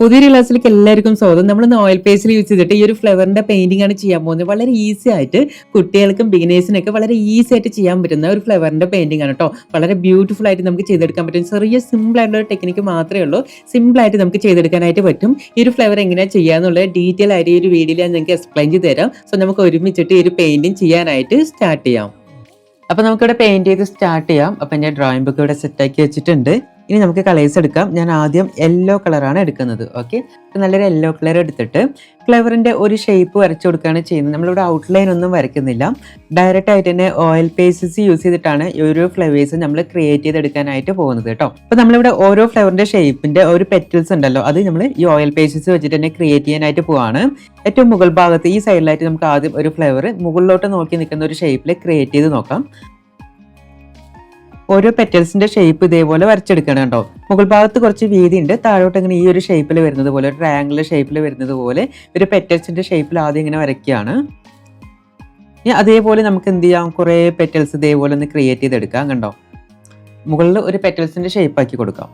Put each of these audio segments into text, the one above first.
പുതിയൊരു ക്ലാസ്സിലേക്ക് എല്ലാവർക്കും സ്വാഗതം. നമ്മൾ ഓയിൽ പേസ്റ്റിൽ യൂസ് ചെയ്തിട്ട് ഈ ഒരു ഫ്ലവറിന്റെ പെയിന്റിംഗ് ആണ് ചെയ്യാൻ പോകുന്നത്. വളരെ ഈസി ആയിട്ട് കുട്ടികൾക്കും ബിഗിനേഴ്സിനൊക്കെ വളരെ ഈസി ആയിട്ട് ചെയ്യാൻ പറ്റുന്ന ഒരു ഫ്ലവറിന്റെ പെയിന്റിംഗ് ആണ് കേട്ടോ വളരെ ബ്യൂട്ടിഫുൾ ആയിട്ട് നമുക്ക് ചെയ്തെടുക്കാൻ പറ്റും. ചെറിയ സിമ്പിൾ ആയിട്ടുള്ള ഒരു ടെക്നിക്ക് മാത്രമേ ഉള്ളൂ. സിമ്പിൾ ആയിട്ട് നമുക്ക് ചെയ്തെടുക്കാനായിട്ട് പറ്റും. ഈ ഒരു ഫ്ലവർ എങ്ങനെയാണ് ചെയ്യാന്നുള്ള ഡീറ്റെയിൽ ആയിട്ട് ഈ ഒരു വീഡിയോയിൽ ഞാൻ നിങ്ങൾക്ക് എക്സ്പ്ലെയിൻ ചെയ്ത് തരാം. സോ നമുക്ക് ഒരുമിച്ചിട്ട് ഈ ഒരു പെയിന്റിംഗ് ചെയ്യാനായിട്ട് സ്റ്റാർട്ട് ചെയ്യാം. അപ്പൊ നമുക്കിവിടെ പെയിന്റ് ചെയ്ത് സ്റ്റാർട്ട് ചെയ്യാം. അപ്പൊ ഞാൻ ഡ്രോയിങ് ബുക്ക് ഇവിടെ സെറ്റാക്കി വെച്ചിട്ടുണ്ട്. ഇനി നമുക്ക് കളേഴ്സ് എടുക്കാം. ഞാൻ ആദ്യം യെല്ലോ കളറാണ് എടുക്കുന്നത്. ഓക്കെ നല്ലൊരു യെല്ലോ കളർ എടുത്തിട്ട് ഫ്ലവറിന്റെ ഒരു ഷേപ്പ് വരച്ചു കൊടുക്കുകയാണ് ചെയ്യുന്നത്. നമ്മളിവിടെ ഔട്ട്ലൈൻ ഒന്നും വരയ്ക്കുന്നില്ല. ഡയറക്റ്റ് ആയിട്ട് തന്നെ ഓയിൽ പേസ്റ്റ്സ് യൂസ് ചെയ്തിട്ടാണ് ഈ ഒരു ഫ്ലവേഴ്സ് നമ്മൾ ക്രിയേറ്റ് ചെയ്തെടുക്കാനായിട്ട് പോകുന്നത് കേട്ടോ. അപ്പോൾ നമ്മളിവിടെ ഓരോ ഫ്ലവറിന്റെ ഷേപ്പിന്റെ ഒരു പെറ്റൽസ് ഉണ്ടല്ലോ. അത് നമ്മൾ ഈ ഓയിൽ പേസ്റ്റ്സ് വെച്ചിട്ട് തന്നെ ക്രിയേറ്റ് ചെയ്യാനായിട്ട് പോവാണ്. ഏറ്റവും മുകൾ ഭാഗത്ത് ഈ സൈഡിലായിട്ട് നമുക്ക് ആദ്യം ഒരു ഫ്ലവർ മുകളിലോട്ട് നോക്കി നിൽക്കുന്ന ഒരു ഷേപ്പിൽ ക്രിയേറ്റ് ചെയ്ത് നോക്കാം. ഓരോ പെറ്റൽസിന്റെ ഷേപ്പ് ഇതേപോലെ വരച്ചെടുക്കണം കേട്ടോ. മുകൾ ഭാഗത്ത് കുറച്ച് വീതി ഉണ്ട് താഴോട്ട് ഇങ്ങനെ ഈ ഒരു ഷേപ്പിൽ വരുന്നത് പോലെ ട്രയാങ്കിൾ ഷേപ്പിൽ വരുന്നത് പോലെ ഒരു പെറ്റൽസിന്റെ ഷേപ്പിൽ ആദ്യം ഇങ്ങനെ വരയ്ക്കുകയാണ്. ഇനി അതേപോലെ നമുക്ക് എന്ത് ചെയ്യാം? കുറേ പെറ്റൽസ് ഇതേപോലെ ഒന്ന് ക്രിയേറ്റ് ചെയ്തെടുക്കാം കണ്ടോ? മുകളിൽ ഒരു പെറ്റൽസിന്റെ ഷേപ്പ് ആക്കി കൊടുക്കാം.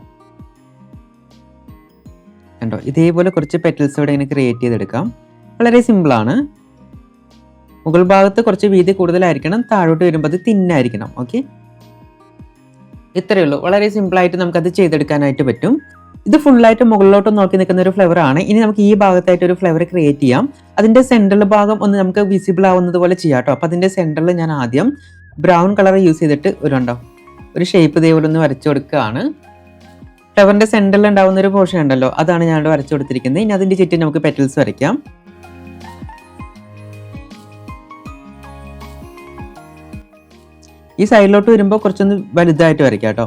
കണ്ടോ? ഇതേപോലെ കുറച്ച് പെറ്റൽസ് ഇവിടെ ഇങ്ങനെ ക്രിയേറ്റ് ചെയ്തെടുക്കാം. വളരെ സിമ്പിളാണ് മുകൾ ഭാഗത്ത് കുറച്ച് വീതി കൂടുതലായിരിക്കണം. താഴോട്ട് വരുമ്പോൾ അത് തിന്നായിരിക്കണം ഓക്കെ ഇത്രയേ ഉള്ളൂ. വളരെ സിമ്പിളായിട്ട് നമുക്കത് ചെയ്തെടുക്കാനായിട്ട് പറ്റും. ഇത് ഫുള്ളായിട്ട് മുകളിലോട്ട് നോക്കി നിൽക്കുന്ന ഒരു ഫ്ലവർ ആണ്. ഇനി നമുക്ക് ഈ ഭാഗത്തായിട്ട് ഒരു ഫ്ലവർ ക്രിയേറ്റ് ചെയ്യാം. അതിന്റെ സെൻട്രൽ ഭാഗം ഒന്ന് നമുക്ക് വിസിബിൾ ആവുന്നത് പോലെ ചെയ്യാം കേട്ടോ അപ്പോൾ അതിന്റെ സെൻട്രൽ ഞാൻ ആദ്യം ബ്രൗൺ കളർ യൂസ് ചെയ്തിട്ട് ഒരു ഉണ്ടോ ഒരു ഷേപ്പ് ഇതേപോലെ ഒന്ന് വരച്ചു കൊടുക്കുകയാണ്. ഫ്ലവറിന്റെ സെൻട്രൽ ഉണ്ടാവുന്ന ഒരു പോർഷൻ ഉണ്ടല്ലോ. അതാണ് ഞാനിവിടെ വരച്ചു കൊടുത്തിരിക്കുന്നത്. ഇനി അതിന്റെ ചുറ്റും നമുക്ക് പെറ്റൽസ് വരയ്ക്കാം. ഈ സൈഡിലോട്ട് വരുമ്പോൾ കുറച്ചൊന്ന് വലുതായിട്ട് വരയ്ക്കാം കേട്ടോ.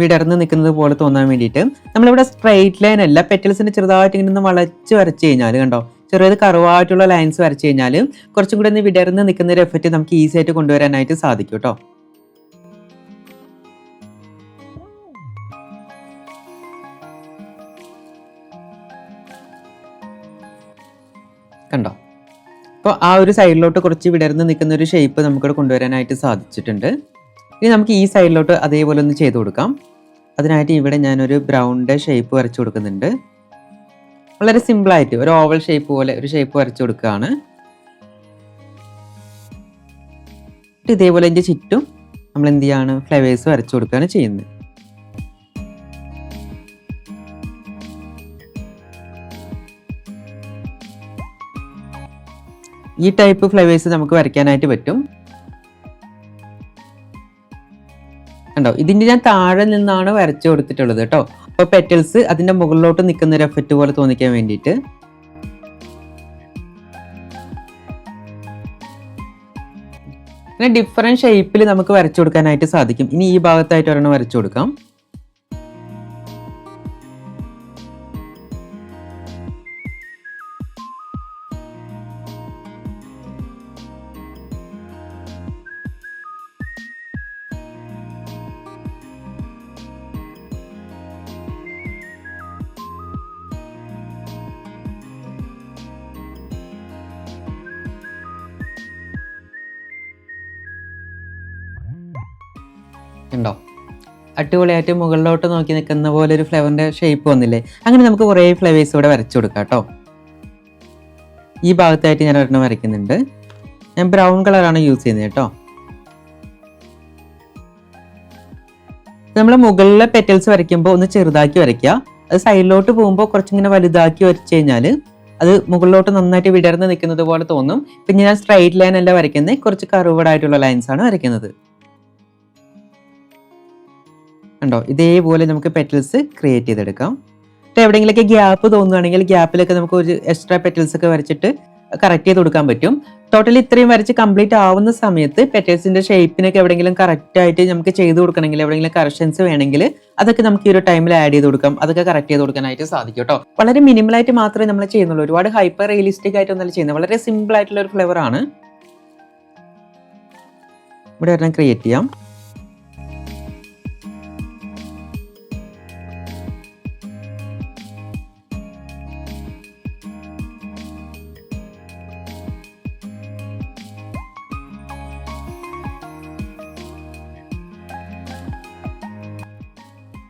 വിടർന്ന് നിൽക്കുന്നത് പോലെ തോന്നാൻ വേണ്ടിയിട്ട് നമ്മളിവിടെ സ്ട്രെയിറ്റ് ലൈൻ അല്ല പെറ്റൽസിന് ചെറുതായിട്ട് ഇങ്ങനെ ഒന്ന് വളച്ച് വരച്ച് കഴിഞ്ഞാൽ കണ്ടോ? ചെറിയത് കറുവായിട്ടുള്ള ലൈൻസ് വരച്ച് കഴിഞ്ഞാൽ കുറച്ചും കൂടി ഒന്ന് വിടർന്ന് നിൽക്കുന്ന ഒരു എഫക്റ്റ് നമുക്ക് ഈസി ആയിട്ട് കൊണ്ടുവരാനായിട്ട് സാധിക്കും കേട്ടോ. കണ്ടോ? അപ്പോൾ ആ ഒരു സൈഡിലോട്ട് കുറച്ച് വിടർന്ന് നിൽക്കുന്ന ഒരു ഷേപ്പ് നമുക്കിവിടെ കൊണ്ടുവരാനായിട്ട് സാധിച്ചിട്ടുണ്ട്. ഇനി നമുക്ക് ഈ സൈഡിലോട്ട് അതേപോലെ ഒന്ന് ചെയ്ത് കൊടുക്കാം. അതിനായിട്ട് ഇവിടെ ഞാനൊരു ബ്രൗണിന്റെ ഷേപ്പ് വരച്ചു കൊടുക്കുന്നുണ്ട്. വളരെ സിമ്പിളായിട്ട് ഒരു ഓവൽ ഷേപ്പ് പോലെ ഒരു ഷേപ്പ് വരച്ചു കൊടുക്കുകയാണ്. ഇതേപോലെ ഇതിന്റെ ചുറ്റും നമ്മൾ എന്ത് ചെയ്യാണ്? ഫ്ലവേഴ്സ് വരച്ചു കൊടുക്കുകയാണ് ചെയ്യുന്നത്. ഈ ടൈപ്പ് ഫ്ലവേഴ്സ് നമുക്ക് വരയ്ക്കാനായിട്ട് പറ്റും. കണ്ടോ? ഇതിന്റെ ഞാൻ താഴെ നിന്നാണ് വരച്ചു കൊടുത്തിട്ടുള്ളത് കേട്ടോ. അപ്പോൾ പെറ്റൽസ് അതിന്റെ മുകളിലോട്ട് നിൽക്കുന്ന ഒരു എഫക്റ്റ് പോലെ തോന്നിക്കാൻ വേണ്ടിയിട്ട്. പിന്നെ ഡിഫറെന്റ് ഷേപ്പിൽ നമുക്ക് വരച്ചു കൊടുക്കാനായിട്ട് സാധിക്കും. ഇനി ഈ ഭാഗത്തായിട്ട് ഒരെണ്ണം വരച്ചു കൊടുക്കാം. ഉണ്ടോ? അടിപൊളിയായിട്ട് മുകളിലോട്ട് നോക്കി നിൽക്കുന്ന പോലെ ഒരു ഫ്ലവറിന്റെ ഷേപ്പ് വന്നില്ലേ? അങ്ങനെ നമുക്ക് കുറേ ഫ്ലവേഴ്സ് ഇവിടെ വരച്ചു കൊടുക്കാം കേട്ടോ. ഈ ഭാഗത്തായിട്ട് ഞാൻ ഒരെണ്ണം വരയ്ക്കുന്നുണ്ട്. ഞാൻ ബ്രൗൺ കളറാണ് യൂസ് ചെയ്യുന്നത് കേട്ടോ. നമ്മൾ മുകളിലെ പെറ്റൽസ് വരയ്ക്കുമ്പോൾ ഒന്ന് ചെറുതാക്കി വരയ്ക്കുക. അത് സൈഡിലോട്ട് പോകുമ്പോൾ കുറച്ചിങ്ങനെ വലുതാക്കി വരച്ചു കഴിഞ്ഞാൽ അത് മുകളിലോട്ട് നന്നായിട്ട് വിടർന്ന് നിൽക്കുന്നത് പോലെ തോന്നും. പിന്നെ ഞാൻ സ്ട്രൈറ്റ് ലൈൻ അല്ല വരയ്ക്കുന്നത്. കുറച്ച് കറുവഡായിട്ടുള്ള ലൈൻസ് ആണ് വരയ്ക്കുന്നത്. ഉണ്ടോ? ഇതേപോലെ നമുക്ക് പെറ്റൽസ് ക്രിയേറ്റ് ചെയ്തെടുക്കാം. ഇപ്പോൾ എവിടെയെങ്കിലൊക്കെ ഗ്യാപ്പ് തോന്നുകയാണെങ്കിൽ ഗ്യാപ്പിലൊക്കെ നമുക്ക് ഒരു എക്സ്ട്രാ പെറ്റൽസ് ഒക്കെ വരച്ചിട്ട് കറക്റ്റ് ചെയ്ത് കൊടുക്കാൻ പറ്റും. ടോട്ടൽ ഇത്രയും വരച്ച് കംപ്ലീറ്റ് ആവുന്ന സമയത്ത് പെറ്റൽസിന്റെ ഷേപ്പിനൊക്കെ എവിടെയെങ്കിലും കറക്റ്റ് ആയിട്ട് നമുക്ക് ചെയ്ത് കൊടുക്കണമെങ്കിൽ എവിടെയെങ്കിലും കറക്ഷൻസ് വേണമെങ്കിൽ അതൊക്കെ നമുക്ക് ഈ ഒരു ടൈമിൽ ആഡ് ചെയ്ത് കൊടുക്കാം. അതൊക്കെ കറക്റ്റ് ചെയ്ത് കൊടുക്കാനായിട്ട് സാധിക്കും കേട്ടോ വളരെ മിനിമൽ ആയിട്ട് മാത്രമേ നമ്മൾ ചെയ്യുന്നുള്ളൂ. ഒരുപാട് ഹൈപ്പർ റിയലിസ്റ്റിക് ആയിട്ടൊന്നല്ല ചെയ്യുന്നത്. വളരെ സിമ്പിൾ ആയിട്ടുള്ള ഒരു ഫ്ലേവർ ആണ്. ഇവിടെ ഒരെണ്ണം ക്രിയേറ്റ് ചെയ്യാം.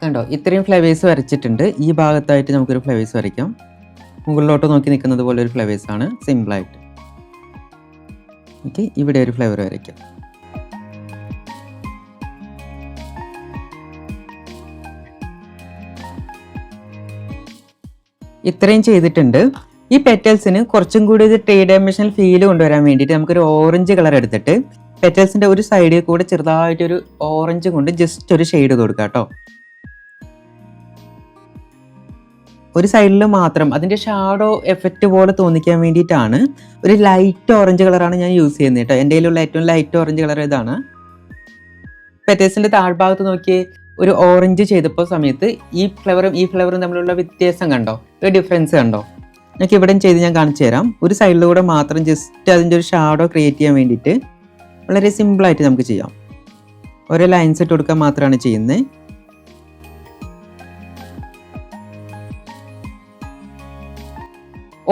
കണ്ടോ ഇത്രയും ഫ്ലവേഴ്സ് വരച്ചിട്ടുണ്ട്. ഈ ഭാഗത്തായിട്ട് നമുക്കൊരു ഫ്ലവേഴ്സ് വരയ്ക്കാം. മുകളിലോട്ട് നോക്കി നിൽക്കുന്നത് പോലെ ഒരു ഫ്ലവേഴ്സ് ആണ് സിമ്പിളായിട്ട് ഓക്കെ ഇവിടെ ഒരു ഫ്ലവർ വരയ്ക്കാം. ഇത്രയും ചെയ്തിട്ടുണ്ട്. ഈ പെറ്റൽസിന് കുറച്ചും കൂടി ഒരു ത്രീ ഡയമെൻഷണൽ ഫീൽ കൊണ്ടുവരാൻ വേണ്ടിയിട്ട് നമുക്കൊരു ഓറഞ്ച് കളർ എടുത്തിട്ട് പെറ്റൽസിന്റെ ഒരു സൈഡിൽ കൂടെ ചെറുതായിട്ടൊരു ഓറഞ്ച് കൊണ്ട് ജസ്റ്റ് ഒരു ഷെയ്ഡ് കൊടുക്കാം കേട്ടോ. ഒരു സൈഡിൽ മാത്രം അതിന്റെ ഷാഡോ എഫക്റ്റ് പോലെ തോന്നിക്കാൻ വേണ്ടിയിട്ടാണ് ഒരു ലൈറ്റ് ഓറഞ്ച് കളറാണ് ഞാൻ യൂസ് ചെയ്യുന്നത് കേട്ടോ. എന്റെ കയ്യിലുള്ള ഏറ്റവും ലൈറ്റ് ഓറഞ്ച് കളർ ഇതാണ് പെറ്റേഴ്സിന്റെ താഴ്ഭാഗത്ത് നോക്കി ഒരു ഓറഞ്ച് ചെയ്തപ്പോൾ സമയത്ത് ഈ ഫ്ലവറും ഈ ഫ്ലവറും തമ്മിലുള്ള വ്യത്യാസം കണ്ടോ? ഒരു ഡിഫറൻസ് കണ്ടോ? ഞങ്ങൾക്ക് ഇവിടെയും ചെയ്ത് ഞാൻ കാണിച്ചു തരാം. ഒരു സൈഡിലൂടെ മാത്രം ജസ്റ്റ് അതിന്റെ ഒരു ഷാഡോ ക്രിയേറ്റ് ചെയ്യാൻ വേണ്ടിയിട്ട് വളരെ സിമ്പിളായിട്ട് നമുക്ക് ചെയ്യാം. ഓരോ ലൈൻസ് ഇട്ട് കൊടുക്കാൻ മാത്രമാണ് ചെയ്യുന്നത്.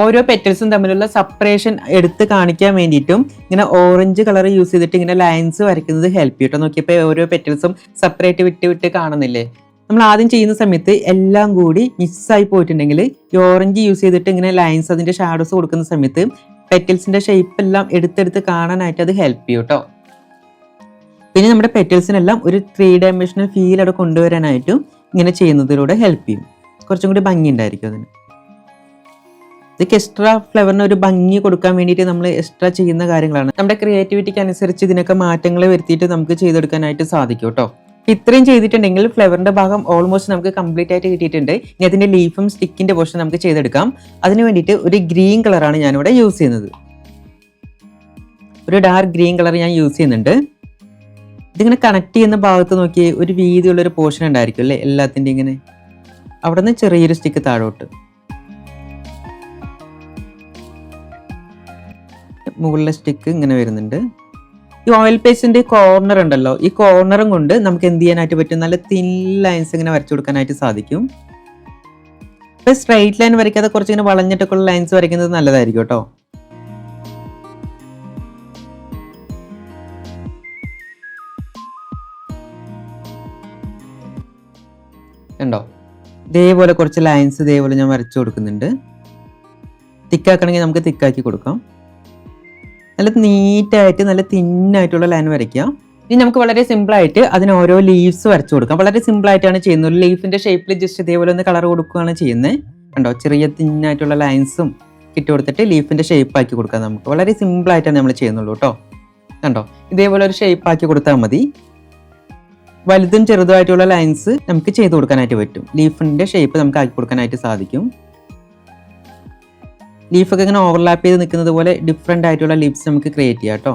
ഓരോ പെറ്റൽസും തമ്മിലുള്ള സെപ്പറേഷൻ എടുത്ത് കാണിക്കാൻ വേണ്ടിയിട്ടും ഇങ്ങനെ ഓറഞ്ച് കളർ യൂസ് ചെയ്തിട്ട് ഇങ്ങനെ ലൈൻസ് വരയ്ക്കുന്നത് ഹെൽപ്പ് ചെയ്യും കേട്ടോ നോക്കിയപ്പോൾ ഓരോ പെറ്റൽസും സെപ്പറേറ്റ് വിട്ട് വിട്ട് കാണുന്നില്ലേ? നമ്മൾ ആദ്യം ചെയ്യുന്ന സമയത്ത് എല്ലാം കൂടി മിസ്സായി പോയിട്ടുണ്ടെങ്കിൽ ഈ ഓറഞ്ച് യൂസ് ചെയ്തിട്ട് ഇങ്ങനെ ലൈൻസ് അതിന്റെ ഷാഡോസ് കൊടുക്കുന്ന സമയത്ത് പെറ്റൽസിന്റെ ഷേപ്പ് എല്ലാം എടുത്തെടുത്ത് കാണാനായിട്ട് അത് ഹെൽപ്പ് ചെയ്യും പിന്നെ നമ്മുടെ പെറ്റൽസിനെല്ലാം ഒരു ത്രീ ഡയമെൻഷണൽ ഫീൽ അവിടെ കൊണ്ടുവരാനായിട്ടും ഇങ്ങനെ ചെയ്യുന്നതിലൂടെ ഹെൽപ്പ് ചെയ്യും. കുറച്ചും കൂടി ഭംഗി ഉണ്ടായിരിക്കും അതിന്. ഇതൊക്കെ എക്സ്ട്രാ ഫ്ലവറിന് ഒരു ഭംഗി കൊടുക്കാൻ വേണ്ടിയിട്ട് നമ്മൾ എക്സ്ട്രാ ചെയ്യുന്ന കാര്യങ്ങളാണ്. നമ്മുടെ ക്രിയേറ്റിവിറ്റിക്ക് അനുസരിച്ച് ഇതിനൊക്കെ മാറ്റങ്ങൾ വരുത്തിയിട്ട് നമുക്ക് ചെയ്തെടുക്കാനായിട്ട് സാധിക്കും കേട്ടോ. ഇത്രയും ചെയ്തിട്ടുണ്ടെങ്കിൽ ഫ്ലവറിന്റെ ഭാഗം ഓൾമോസ്റ്റ് നമുക്ക് കംപ്ലീറ്റ് ആയിട്ട് കിട്ടിയിട്ടുണ്ട്. ഇനി അതിന്റെ ലീഫും സ്റ്റിക്കിന്റെ പോർഷൻ നമുക്ക് ചെയ്തെടുക്കാം. അതിന് വേണ്ടിയിട്ട് ഒരു ഗ്രീൻ കളറാണ് ഞാനിവിടെ യൂസ് ചെയ്യുന്നത്. ഒരു ഡാർക്ക് ഗ്രീൻ കളർ ഞാൻ യൂസ് ചെയ്യുന്നുണ്ട്. ഇതിങ്ങനെ കണക്ട് ചെയ്യുന്ന ഭാഗത്ത് നോക്കി ഒരു വീതിയുള്ള ഒരു പോർഷൻ ഉണ്ടായിരിക്കും അല്ലേ? എല്ലാത്തിന്റെ ഇങ്ങനെ. അവിടെ നിന്ന് ചെറിയൊരു സ്റ്റിക്ക് താഴോട്ട്. മുകളിലെ സ്റ്റിക്ക് ഇങ്ങനെ വരുന്നുണ്ട്. ഈ ഓയിൽ പേസ്റ്റിന്റെ കോർണർ ഉണ്ടല്ലോ ഈ കോർണറും കൊണ്ട് നമുക്ക് എന്ത് ചെയ്യാനായിട്ട് പറ്റും? നല്ല തിൻ ലൈൻസ് ഇങ്ങനെ വരച്ചു കൊടുക്കാനായിട്ട് സാധിക്കും. ഇപ്പം സ്ട്രൈറ്റ് ലൈൻ വരയ്ക്കാതെ കുറച്ച് ഇങ്ങനെ വളഞ്ഞിട്ടൊക്കെ ഉള്ള ലൈൻസ് വരയ്ക്കുന്നത് നല്ലതായിരിക്കും കേട്ടോ. ഉണ്ടോ ഇതേപോലെ കുറച്ച് ലൈൻസ് ഇതേപോലെ ഞാൻ വരച്ചു കൊടുക്കുന്നുണ്ട്. തിക്കാക്കണമെങ്കിൽ നമുക്ക് തിക്കാക്കി കൊടുക്കാം. നല്ല നീറ്റായിട്ട് നല്ല തിന്നായിട്ടുള്ള ലൈൻ വരയ്ക്കുക. ഇനി നമുക്ക് വളരെ സിമ്പിളായിട്ട് അതിന് ഓരോ ലീവ്സ് വരച്ചു കൊടുക്കാം. വളരെ സിമ്പിളായിട്ടാണ് ചെയ്യുന്നത്. ഒരു ലീഫിന്റെ ഷേപ്പിൽ ജസ്റ്റ് ഇതേപോലെ ഒന്ന് കളർ കൊടുക്കുകയാണ് ചെയ്യുന്നത്. കണ്ടോ? ചെറിയ തിന്നായിട്ടുള്ള ലൈൻസും ഇട്ട് കൊടുത്തിട്ട് ലീഫിന്റെ ഷേപ്പ് ആക്കി കൊടുക്കാം നമുക്ക്. വളരെ സിമ്പിളായിട്ടാണ് നമ്മൾ ചെയ്യുന്നുള്ളൂ കേട്ടോ കണ്ടോ? ഇതേപോലെ ഒരു ഷേപ്പ് ആക്കി കൊടുത്താൽ മതി. വലുതും ചെറുതുമായിട്ടുള്ള ലൈൻസ് നമുക്ക് ചെയ്ത് കൊടുക്കാനായിട്ട് പറ്റും. ലീഫിന്റെ ഷേപ്പ് നമുക്ക് ആക്കി കൊടുക്കാനായിട്ട് സാധിക്കും. ലീഫൊക്കെ ഇങ്ങനെ ഓവർലാപ്പ് ചെയ്ത് നിൽക്കുന്നത് പോലെ ഡിഫറെന്റ് ആയിട്ടുള്ള ലിപ്സ് നമുക്ക് ക്രിയേറ്റ് ചെയ്യാം കേട്ടോ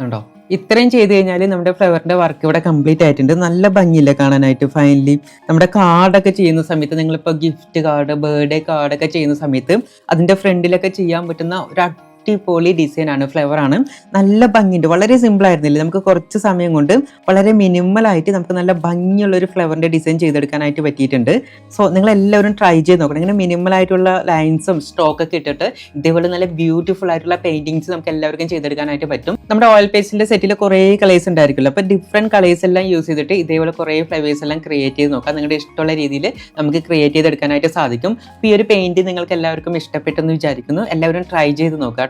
ഉണ്ടോ? ഇത്രയും ചെയ്ത് കഴിഞ്ഞാൽ നമ്മുടെ ഫ്ലവറിന്റെ വർക്ക് ഇവിടെ കംപ്ലീറ്റ് ആയിട്ടുണ്ട്. നല്ല ഭംഗിയില്ല കാണാനായിട്ട് ഫൈനലി നമ്മുടെ കാർഡൊക്കെ ചെയ്യുന്ന സമയത്ത് നിങ്ങളിപ്പോൾ ഗിഫ്റ്റ് കാർഡ് ബർത്ത്ഡേ കാർഡൊക്കെ ചെയ്യുന്ന സമയത്ത് അതിന്റെ ഫ്രണ്ടിലൊക്കെ ചെയ്യാൻ പറ്റുന്ന ഒരു അടിപൊളി ഡിസൈൻ ആണ് ഫ്ലവർ ആണ്. നല്ല ഭംഗിയുണ്ട്. വളരെ സിമ്പിൾ ആയിരുന്നില്ലേ? നമുക്ക് കുറച്ച് സമയം കൊണ്ട് വളരെ മിനിമൽ ആയിട്ട് നമുക്ക് നല്ല ഭംഗിയുള്ള ഒരു ഫ്ലവറിന്റെ ഡിസൈൻ ചെയ്തെടുക്കാനായിട്ട് പറ്റിയിട്ടുണ്ട്. സോ നിങ്ങൾ എല്ലാവരും ട്രൈ ചെയ്ത് നോക്കണം. ഇങ്ങനെ മിനിമൽ ആയിട്ടുള്ള ലൈൻസും സ്റ്റോക്ക് ഒക്കെ ഇട്ടിട്ട് ഇതേപോലെ നല്ല ബ്യൂട്ടിഫുൾ ആയിട്ടുള്ള പെയിന്റിങ്സ് നമുക്ക് എല്ലാവർക്കും ചെയ്തെടുക്കാനായിട്ട് പറ്റും. നമ്മുടെ ഓയിൽ പേസ്റ്റിന്റെ സെറ്റിൽ കുറേ കളേഴ്സ് ഉണ്ടായിരിക്കുമല്ലോ. അപ്പോൾ ഡിഫറെന്റ് കളേഴ്സ് എല്ലാം യൂസ് ചെയ്തിട്ട് ഇതേപോലെ കുറേ ഫ്ലവേഴ്സ് എല്ലാം ക്രിയേറ്റ് ചെയ്ത് നോക്കാം. നിങ്ങളുടെ ഇഷ്ടമുള്ള രീതിയിൽ നമുക്ക് ക്രിയേറ്റ് ചെയ്തെടുക്കാനായിട്ട് സാധിക്കും. ഈ ഒരു പെയിന്റ് നിങ്ങൾക്ക് എല്ലാവർക്കും ഇഷ്ടപ്പെട്ടെന്ന് വിചാരിക്കുന്നു. എല്ലാവരും ട്രൈ ചെയ്ത് നോക്കാം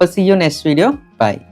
Now, see you next video. Bye.